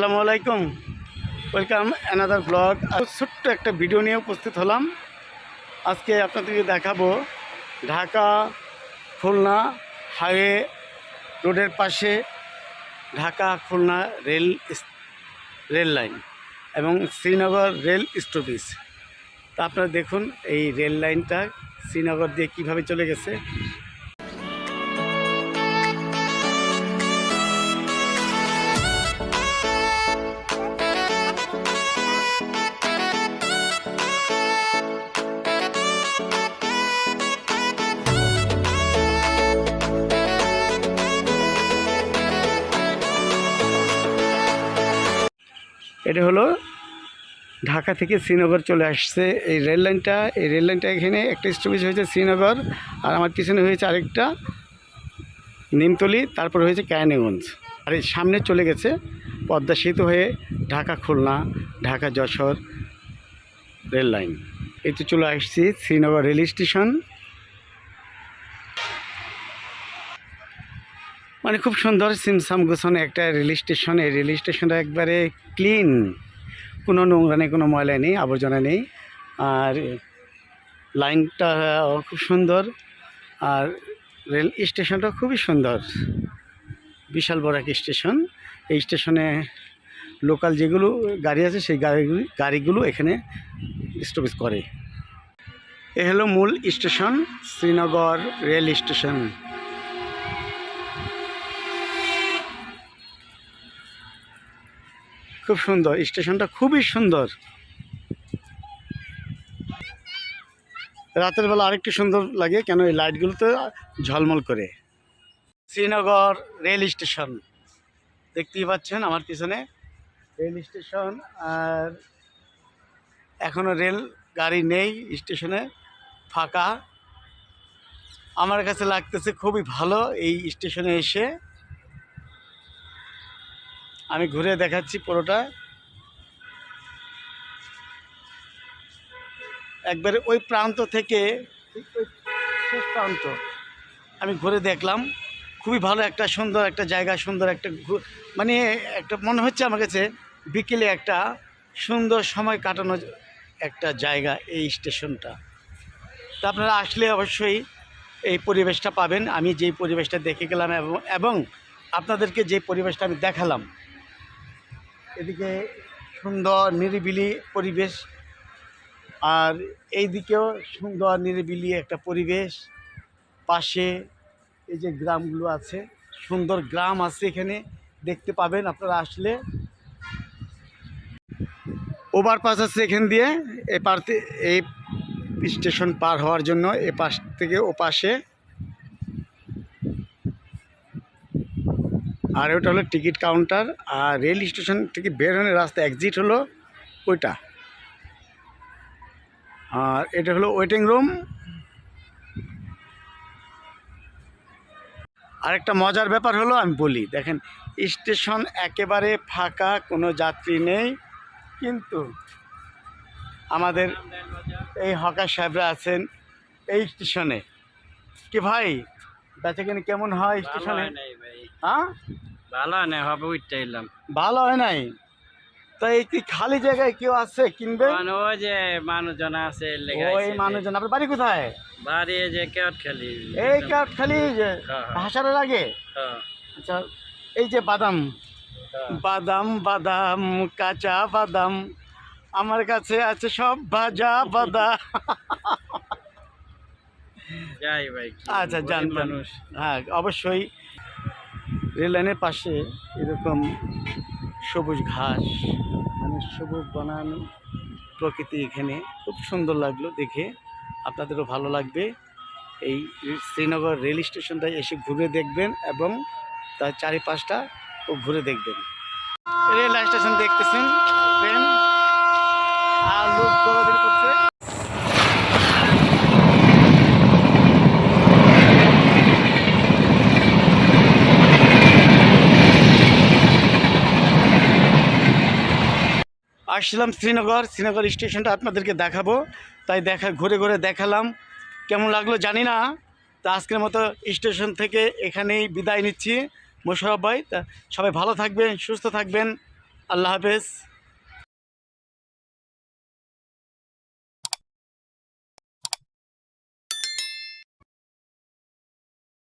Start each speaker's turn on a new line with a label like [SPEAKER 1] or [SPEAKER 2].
[SPEAKER 1] আসসালামু আলাইকুম। Welcome another blog ছোট্ট একটা ভিডিও নিয়ে উপস্থিত হলাম। আজকে আপনাদেরকে দেখাবো ঢাকা খুলনা হাইওয়ে রোডের পাশে Dhaka Khulna rail rail line এবং শ্রীনগর রেল স্টপেজ। তা আপনারা দেখুন এই রেল লাইনটা শ্রীনগর দিয়ে কীভাবে চলে গেছে। এটা হলো ঢাকা থেকে শ্রীনগর চলে আসছে। এই রেল লাইনটা, এই রেল লাইনটা এখানে একটা স্টপেজ হয়েছে শ্রীনগর, আর আমার পিছনে হয়েছে আরেকটা নিমতলি, তারপর হয়েছে ক্যানেগঞ্জ। আর এই সামনে চলে গেছে পদ্মা সেতু হয়ে ঢাকা খুলনা, ঢাকা যশোর রেল লাইন। এই তো চলে আসছি শ্রীনগর রেল স্টেশন। মানে খুব সুন্দর সিমসাম গোছানো একটা রেল স্টেশন এই রেল স্টেশনটা একবারে ক্লিন কোনো নোংরা নেই, কোনো ময়লা নেই, আবর্জনা নেই। আর লাইনটা খুব সুন্দর। আর রেল স্টেশনটা খুবই সুন্দর। বিশাল বড় একটা স্টেশন। এই স্টেশনে লোকাল যেগুলো গাড়ি আছে, সেই গাড়িগুলি গাড়িগুলো এখানে স্টপেজ করে। এ হলো মূল স্টেশন, শ্রীনগর রেল স্টেশন। খুব সুন্দর, স্টেশনটা খুবই সুন্দর। রাতের বেলা আরেকটু সুন্দর লাগে কেন এই লাইটগুলোতে ঝলমল করে। শ্রীনগর রেল স্টেশন, দেখতেই পাচ্ছেন আমার পিছনে রেল স্টেশন, আর এখনও রেল গাড়ি নেই স্টেশনে, ফাঁকা। আমার কাছে লাগতেছে খুবই ভালো এই স্টেশনে এসে। আমি ঘুরে দেখাচ্ছি পুরোটা। একবারে ওই প্রান্ত থেকে শেষ প্রান্ত আমি ঘুরে দেখলাম। খুবই ভালো একটা সুন্দর একটা জায়গা, সুন্দর একটা মানে একটা মনে হচ্ছে আমার কাছে বিকেলে একটা সুন্দর সময় কাটানো একটা জায়গা এই স্টেশনটা। তা আপনারা আসলে অবশ্যই এই পরিবেশটা পাবেন। আমি যেই পরিবেশটা দেখে গেলাম এবং আপনাদেরকে যে পরিবেশটা আমি দেখালাম এদিকে সুন্দর নিরিবিলি পরিবেশ, আর এই দিকেও সুন্দর নিরিবিলি একটা পরিবেশ। পাশে এই যে গ্রামগুলো আছে, সুন্দর গ্রাম আছে এখানে, দেখতে পাবেন আপনারা আসলে। ওভারপাস আছে এখান দিয়ে, এ পারতে এই স্টেশন পার হওয়ার জন্য এ পাশ থেকে ও পাশে। আর ওটা হলো টিকিট কাউন্টার, আর রেল স্টেশন থেকে বের হলে রাস্তা এক্সিট হলো ওইটা। আর এটা হলো ওয়েটিং রুম আরেকটা মজার ব্যাপার হলো আমি বলি, দেখেন, স্টেশন একেবারে ফাঁকা, কোনো যাত্রী নেই, কিন্তু আমাদের এই হকার সাহেবরা আছেন এই স্টেশনে। কি ভাই? বেচাকেনি কেমন হয় স্টেশনে?
[SPEAKER 2] হয়
[SPEAKER 1] হ্যাঁ?
[SPEAKER 2] ভালো হয় নাই হবে উঠতে এলাম।
[SPEAKER 1] ভালো হয় নাই? তো এই কি খালি জায়গায় কেউ আছে কিনবে?
[SPEAKER 2] ওই যে মানুষজন আছে
[SPEAKER 1] ওই মানুষজন আপনার বাড়ি কোথায়?
[SPEAKER 2] বাড়ি যে খেলি
[SPEAKER 1] এই খালি যে
[SPEAKER 2] হ্যাঁ, হ্যাঁ।
[SPEAKER 1] হাসারের আগে?
[SPEAKER 2] হ্যাঁ,
[SPEAKER 1] আচ্ছা এই যে বাদাম।
[SPEAKER 2] হ্যাঁ।
[SPEAKER 1] বাদাম বাদাম কাঁচা বাদাম। আমার কাছে আছে সব ভাজা বাদাম।
[SPEAKER 2] যাই ভাই
[SPEAKER 1] আচ্ছা
[SPEAKER 2] গরিব
[SPEAKER 1] জান
[SPEAKER 2] মানুষ।
[SPEAKER 1] হ্যাঁ অবশ্যই রেল লাইনের পাশে এরকম সবুজ ঘাস মানে সবুজ বনান প্রকৃতি এখানে। খুব সুন্দর লাগল দেখে আপনাদেরও ভালো লাগবে। এই শ্রীনগর রেল স্টেশনটায় এসে ঘুরে দেখবেন এবং তার চারিপাশটা ও ঘুরে দেখবেন। রেল স্টেশন দেখতেছেন ট্রেন আর লোক দৌড়াদৌড়ি করছে। আসছিলাম শ্রীনগর শ্রীনগর স্টেশনটা আপনাদেরকে দেখাবো। তাই দেখা, ঘুরে ঘুরে দেখালাম। কেমন লাগল জানি না। তা আজকের মতো স্টেশন থেকে এখানেই বিদায় নিচ্ছি। মোশারফ ভাই, তা সবাই ভালো থাকবেন, সুস্থ থাকবেন। আল্লাহ হাফেজ।